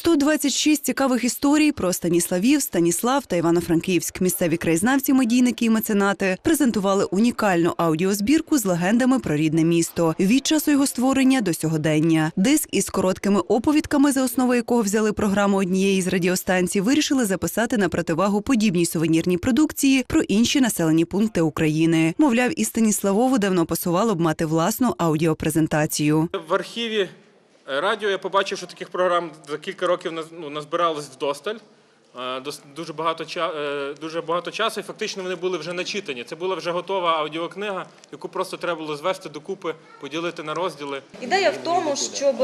126 цікавих історій про Станіславів, Станіслав та Івано-Франківськ. Місцеві краєзнавці, медійники і меценати презентували унікальну аудіозбірку з легендами про рідне місто від часу його створення до сьогодення. Диск із короткими оповідками, за основу якого взяли програму однієї з радіостанцій, вирішили записати на противагу подібній сувенірній продукції про інші населені пункти України. Мовляв, і Станіславову давно пасувало б мати власну аудіопрезентацію. В архіві радіо я побачив, що таких програм за кілька років ну, назбиралось вдосталь. Е, Дуже багато, е, дуже багато часу, і фактично вони були вже начитані. Це була вже готова аудіокнига, яку просто треба було звести докупи, поділити на розділи. Ідея в тому, щоб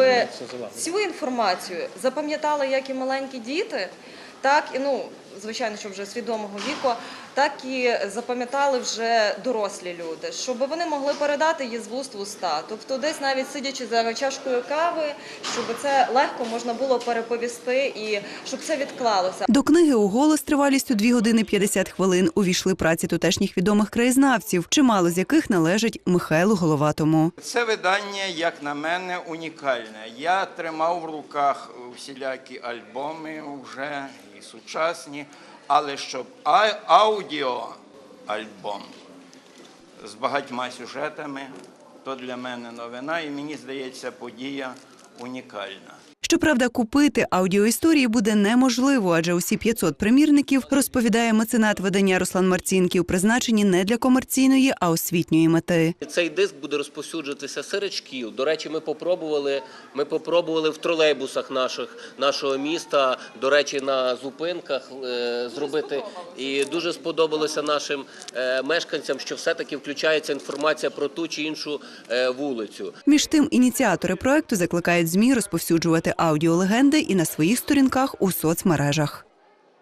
цю інформацію запам'ятали як і маленькі діти, так і ну звичайно, що вже свідомого віку, так і запам'ятали вже дорослі люди, щоб вони могли передати її з вуст в уста. Тобто, десь навіть сидячи за чашкою кави, щоб це легко можна було переповісти і щоб це відклалося. До книги у голос тривалістю 2 години 50 хвилин увійшли праці тутешніх відомих краєзнавців, чимало з яких належить Михайлу Головатому. Це видання, як на мене, унікальне. Я тримав в руках всілякі альбоми вже сучасні, але щоб аудіоальбом з багатьма сюжетами, то для мене новина, і мені здається, подія унікальна. Щоправда, купити аудіоісторії буде неможливо, адже усі 500 примірників, розповідає меценат видання Руслан Марцінків, призначені не для комерційної, а освітньої мети. Цей диск буде розповсюджуватися серед шкіл. До речі, ми попробували. Ми попробували в тролейбусах наших нашого міста. До речі, на зупинках е, зробити. І дуже сподобалося нашим е, мешканцям, що все-таки включається інформація про ту чи іншу е, вулицю. Між тим, ініціатори проекту закликають змі розповсюджувати аудіолегенди і на своїх сторінках у соцмережах.